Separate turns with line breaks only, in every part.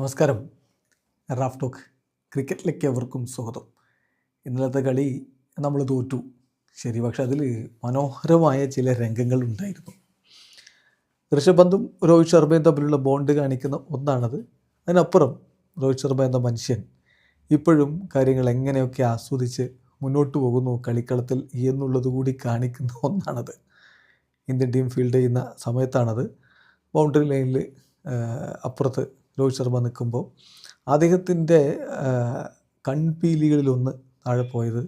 നമസ്കാരം. Raf talk ക്രിക്കറ്റിലേക്ക് എവർക്കും സ്വാഗതം. ഇന്നലത്തെ കളി നമ്മൾ തോറ്റു. ശരി പക്ഷെ അതിൽ മനോഹരമായ ചില രംഗങ്ങൾ ഉണ്ടായിരുന്നു. ഋഷഭ് പന്തും രോഹിത് ശർമ്മയും തമ്മിലുള്ള ബോണ്ട് കാണിക്കുന്ന ഒന്നാണത്. അതിനപ്പുറം രോഹിത് ശർമ്മ എന്ന മനുഷ്യൻ ഇപ്പോഴും കാര്യങ്ങൾ എങ്ങനെയൊക്കെ ആസ്വദിച്ച് മുന്നോട്ട് പോകുന്നു കളിക്കളത്തിൽ എന്നുള്ളത് കൂടി കാണിക്കുന്ന ഒന്നാണത്. ഇന്ത്യൻ ടീം ഫീൽഡ് ചെയ്യുന്ന സമയത്താണത്. ബൗണ്ടറി ലൈനിൽ അപ്പുറത്ത് രോഹിത് ശർമ്മ നിൽക്കുമ്പോൾ അദ്ദേഹത്തിന്റെ കൺപീലികളിലൊന്ന് താഴെ പോയത്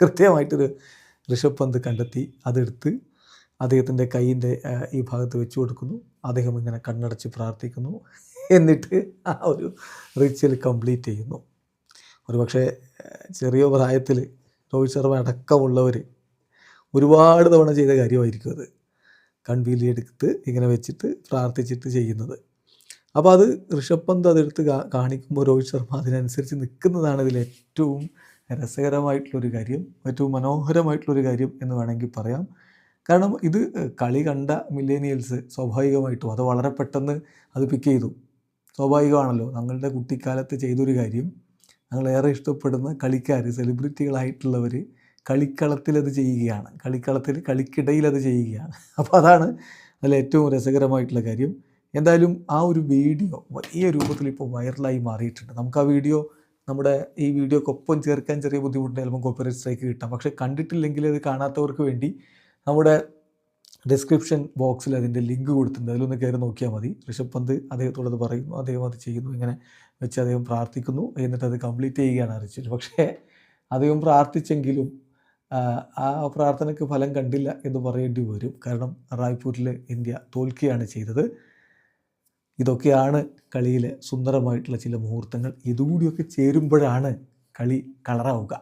കൃത്യമായിട്ടൊരു ഋഷഭ് പന്ത് കണ്ടെത്തി അതെടുത്ത് അദ്ദേഹത്തിന്റെ കൈയിന്റെ ഈ ഭാഗത്ത് വെച്ച് കൊടുക്കുന്നു. അദ്ദേഹം ഇങ്ങനെ കണ്ണടച്ച് പ്രാർത്ഥിക്കുന്നു. എന്നിട്ട് ആ ഒരു റിച്വൽ കംപ്ലീറ്റ് ചെയ്യുന്നു. ഒരുപക്ഷെ ചെറിയ പ്രായത്തിൽ രോഹിത് ശർമ്മ അടക്കമുള്ളവർ ഒരുപാട് തവണ ചെയ്ത കാര്യമായിരിക്കും അത്. കൺപീലി എടുത്ത് ഇങ്ങനെ വെച്ചിട്ട് പ്രാർത്ഥിച്ചിട്ട് ചെയ്യുന്നത്. അപ്പോൾ അത് ഋഷഭ് പന്ത് അതെടുത്ത് കാണിക്കുമ്പോൾ രോഹിത് ശർമ്മ അതിനനുസരിച്ച് നിൽക്കുന്നതാണ് ഇതിൽ ഏറ്റവും രസകരമായിട്ടുള്ളൊരു കാര്യം ഏറ്റവും മനോഹരമായിട്ടുള്ളൊരു കാര്യം എന്ന് വേണമെങ്കിൽ പറയാം. കാരണം ഇത് കളി കണ്ട മില്ലേനിയൽസ് സ്വാഭാവികമായിട്ടും അത് വളരെ പെട്ടെന്ന് അത് പിക്ക് ചെയ്തു. സ്വാഭാവികമാണല്ലോ ഞങ്ങളുടെ കുട്ടിക്കാലത്ത് ചെയ്തൊരു കാര്യം. ഞങ്ങളേറെ ഇഷ്ടപ്പെടുന്ന കളിക്കാർ സെലിബ്രിറ്റികളായിട്ടുള്ളവർ കളിക്കളത്തിൽ അത് ചെയ്യുകയാണ്. കളിക്കളത്തിൽ കളിക്കിടയിൽ അത് ചെയ്യുകയാണ്. അപ്പോൾ അതാണ് അതിൽ ഏറ്റവും രസകരമായിട്ടുള്ള കാര്യം. എന്തായാലും ആ ഒരു വീഡിയോ വലിയ രൂപത്തിൽ ഇപ്പോൾ വൈറലായി മാറിയിട്ടുണ്ട്. നമുക്ക് ആ വീഡിയോ നമ്മുടെ ഈ വീഡിയോക്കൊപ്പം ചേർക്കാൻ ചെറിയ ബുദ്ധിമുട്ടുണ്ട്. ചിലപ്പോൾ കോപ്പറേറ്റ് സ്ട്രൈക്ക് കിട്ടാം. പക്ഷേ കണ്ടിട്ടില്ലെങ്കിൽ അത് കാണാത്തവർക്ക് വേണ്ടി നമ്മുടെ ഡിസ്ക്രിപ്ഷൻ ബോക്സിൽ അതിന്റെ ലിങ്ക് കൊടുത്തിട്ടുണ്ട്. അതിലൊന്ന് കയറി നോക്കിയാൽ മതി. ഋഷഭ് പന്ത് അദ്ദേഹത്തോടത് പറയുന്നു. അദ്ദേഹം അത് ചെയ്യുന്നു. ഇങ്ങനെ വെച്ച് അദ്ദേഹം പ്രാർത്ഥിക്കുന്നു. എന്നിട്ട് അത് കംപ്ലീറ്റ് ചെയ്യുകയാണ് അറിയിച്ചത്. പക്ഷേ അദ്ദേഹം പ്രാർത്ഥിച്ചെങ്കിലും ആ പ്രാർത്ഥനയ്ക്ക് ഫലം കണ്ടില്ല എന്ന് പറയേണ്ടി വരും. കാരണം റായ്പൂരിൽ ഇന്ത്യ തോൽക്കുകയാണ് ചെയ്തത്. ഇതൊക്കെയാണ് കളിയിലെ സുന്ദരമായിട്ടുള്ള ചില മുഹൂർത്തങ്ങൾ. ഇതുകൂടിയൊക്കെ ചേരുമ്പോഴാണ് കളി കളറാവുക.